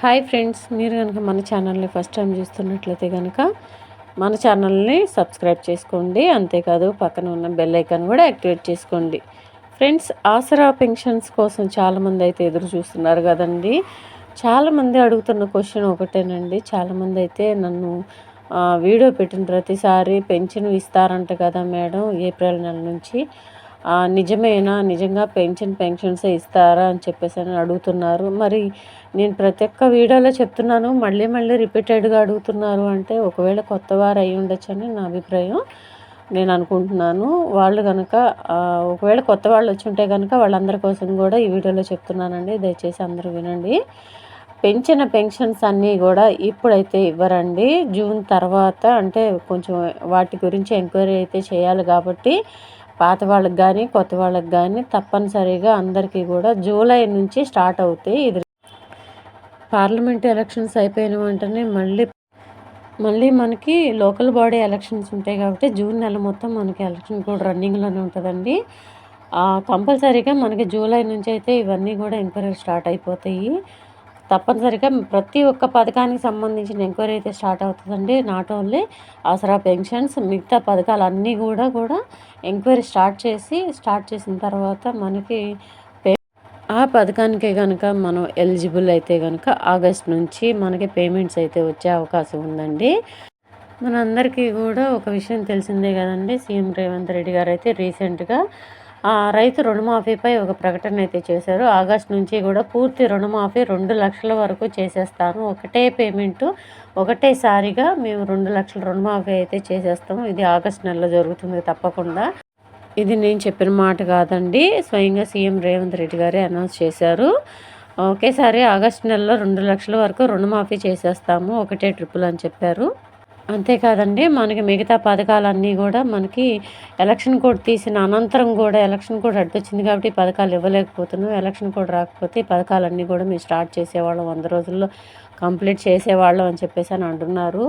Hi friends మీరు కనుక మన ఛానల్ని ఫస్ట్ టైం చూస్తున్నట్లయితే కనుక మన ఛానల్ని సబ్స్క్రైబ్ చేసుకోండి. అంతేకాదు పక్కన ఉన్న బెల్ ఐకాన్ కూడా యాక్టివేట్ చేసుకోండి. ఫ్రెండ్స్ ఆసరా పెన్షన్స్ కోసం చాలామంది అయితే ఎదురు చూస్తున్నారు కదండి. చాలామంది అడుగుతున్న క్వశ్చన్ ఒకటేనండి. చాలామంది అయితే నన్ను వీడియో పెట్టిన ప్రతిసారి పెన్షన్ ఇస్తారంట కదా మేడం ఏప్రిల్ నెల నుంచి. నిజమేనా? నిజంగా పెన్షన్ పెన్షన్స్ ఇస్తారా? అని చెప్పేసి అని అడుగుతున్నారు. మరి నేను ప్రతి ఒక్క వీడియోలో చెప్తున్నాను మళ్ళీ మళ్ళీ రిపీటెడ్గా అడుగుతున్నారు అంటే ఒకవేళ కొత్త వారు అయి ఉండొచ్చని నా అభిప్రాయం. నేను అనుకుంటున్నాను. వాళ్ళు కనుక ఒకవేళ కొత్త వాళ్ళు వచ్చి ఉంటే కనుక వాళ్ళందరి కోసం కూడా ఈ వీడియోలో చెప్తున్నానండి. దయచేసి అందరూ వినండి. పెంచిన పెన్షన్స్ అన్నీ కూడా ఇప్పుడైతే ఇవ్వరండి. జూన్ తర్వాత అంటే కొంచెం వాటి గురించి ఎంక్వైరీ అయితే చేయాలి కాబట్టి పాత వాళ్ళకి కానీ కొత్త వాళ్ళకి కానీ తప్పనిసరిగా అందరికీ కూడా జూలై నుంచి స్టార్ట్ అవుతాయి ఇది. పార్లమెంట్ ఎలక్షన్స్ అయిపోయిన వెంటనే మళ్ళీ మళ్ళీ మనకి లోకల్ బాడీ ఎలక్షన్స్ ఉంటాయి కాబట్టి జూన్ నెల మొత్తం మనకి ఎలక్షన్ కూడా రన్నింగ్లోనే ఉంటుందండి. కంపల్సరీగా మనకి జూలై నుంచి అయితే ఇవన్నీ కూడా ఎంక్వైరీ స్టార్ట్ అయిపోతాయి. తప్పనిసరిగా ప్రతి ఒక్క పథకానికి సంబంధించిన ఎంక్వైరీ అయితే స్టార్ట్ అవుతుందండి. నాట్ ఓన్లీ ఆసరా పెన్షన్స్ మిగతా పథకాలు అన్నీ కూడా కూడా ఎంక్వైరీ స్టార్ట్ చేసి స్టార్ట్ చేసిన తర్వాత మనకి ఆ పథకానికి కనుక మనం ఎలిజిబుల్ అయితే కనుక ఆగస్ట్ నుంచి మనకి పేమెంట్స్ అయితే వచ్చే అవకాశం ఉందండి. మనందరికీ కూడా ఒక విషయం తెలిసిందే కదండి. సీఎం రేవంత్ రెడ్డి గారు అయితే రీసెంట్గా రైతు రుణమాఫీపై ఒక ప్రకటన అయితే చేశారు. ఆగస్ట్ నుంచి కూడా పూర్తి రుణమాఫీ రెండు లక్షల వరకు చేసేస్తాను ఒకటే పేమెంట్ ఒకటేసారిగా మేము రెండు లక్షల రుణమాఫీ అయితే చేసేస్తాము. ఇది ఆగస్ట్ నెలలో జరుగుతుంది తప్పకుండా. ఇది నేను చెప్పిన మాట కాదండి. స్వయంగా సీఎం రేవంత్ రెడ్డి గారే అనౌన్స్ చేశారు. ఒకేసారి ఆగస్ట్ నెలలో రెండు లక్షల వరకు రుణమాఫీ చేసేస్తాము. ఒకటే ట్రిపుల్ అని చెప్పారు. అంతేకాదండి మనకి మిగతా పథకాలన్నీ కూడా మనకి ఎలక్షన్ కోడ్ తీసిన అనంతరం కూడా ఎలక్షన్ కోడ్ అడ్డొచ్చింది కాబట్టి పథకాలు ఇవ్వలేకపోతున్నాం. ఎలక్షన్ కోడ్ రాకపోతే ఈ పథకాలన్నీ కూడా మేము స్టార్ట్ చేసేవాళ్ళం. వంద రోజుల్లో కంప్లీట్ చేసేవాళ్ళం అని చెప్పేసి అని అంటున్నారు.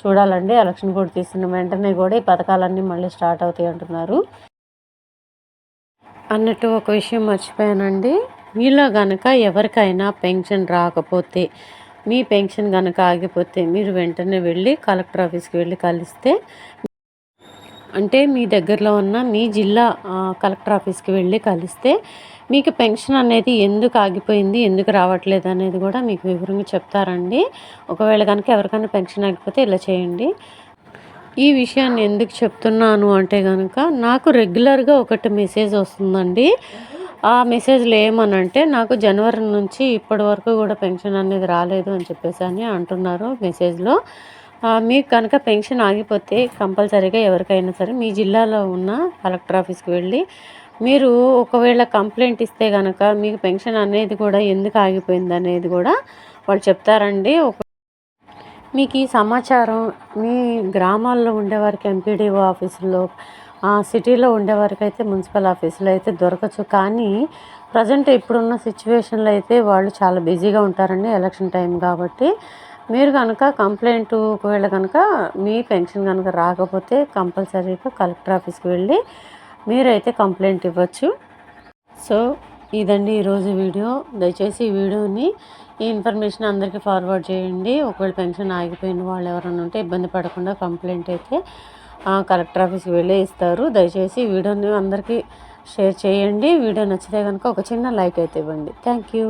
చూడాలండి ఎలక్షన్ కోడ్ తీసిన వెంటనే కూడా ఈ పథకాలన్నీ మళ్ళీ స్టార్ట్ అవుతాయి అంటున్నారు. అన్నట్టు ఒక విషయం మర్చిపోయానండి. మీలో కనుక ఎవరికైనా పెన్షన్ రాకపోతే మీ పెన్షన్ కనుక ఆగిపోతే మీరు వెంటనే వెళ్ళి కలెక్టర్ ఆఫీస్కి వెళ్ళి కలిస్తే అంటే మీ దగ్గరలో ఉన్న మీ జిల్లా కలెక్టర్ ఆఫీస్కి వెళ్ళి కలిస్తే మీకు పెన్షన్ అనేది ఎందుకు ఆగిపోయింది ఎందుకు రావట్లేదు అనేది కూడా మీకు వివరంగా చెప్తారండి. ఒకవేళ కనుక ఎవరికైనా పెన్షన్ ఆగిపోతే ఇలా చేయండి. ఈ విషయాన్ని ఎందుకు చెప్తున్నాను అంటే కనుక నాకు రెగ్యులర్గా ఒకటి మెసేజ్ వస్తుందండి. ఆ మెసేజ్లో ఏమనంటే నాకు జనవరి నుంచి ఇప్పటి వరకు కూడా పెన్షన్ అనేది రాలేదు అని చెప్పేసి అని అంటున్నారు మెసేజ్లో మీకు కనుక పెన్షన్ ఆగిపోతే కంపల్సరీగా ఎవరికైనా సరే మీ జిల్లాలో ఉన్న కలెక్టర్ ఆఫీస్కి వెళ్ళి మీరు ఒకవేళ కంప్లైంట్ ఇస్తే కనుక మీకు పెన్షన్ అనేది కూడా ఎందుకు ఆగిపోయింది అనేది కూడా వాళ్ళు చెప్తారండి. ఒక మీకు ఈ సమాచారం మీ గ్రామాల్లో ఉండేవారికి ఎంపీడీఓ ఆఫీసుల్లో సిటీలో ఉండేవారికి అయితే మున్సిపల్ ఆఫీసులో అయితే దొరకచ్చు. కానీ ప్రజెంట్ ఇప్పుడున్న సిచ్యువేషన్లో అయితే వాళ్ళు చాలా బిజీగా ఉంటారండి ఎలక్షన్ టైం కాబట్టి. మీరు కనుక కంప్లైంట్ ఒకవేళ కనుక మీ పెన్షన్ కనుక రాకపోతే కంపల్సరీగా కలెక్టర్ ఆఫీస్కి వెళ్ళి మీరైతే కంప్లైంట్ ఇవ్వచ్చు. సో ఇదండి ఈరోజు వీడియో. దయచేసి ఈ వీడియోని ఈ ఇన్ఫర్మేషన్ అందరికీ ఫార్వర్డ్ చేయండి. ఒకవేళ పెన్షన్ ఆగిపోయిన వాళ్ళు ఎవరైనా ఉంటే ఇబ్బంది పడకుండా కంప్లైంట్ అయితే కలెక్టర్ ఆఫీస్కి వెళ్ళి ఇస్తారు. దయచేసి వీడియోని అందరికీ షేర్ చేయండి. వీడియో నచ్చితే కనుక ఒక చిన్న లైక్ అయితే ఇవ్వండి. Thank you.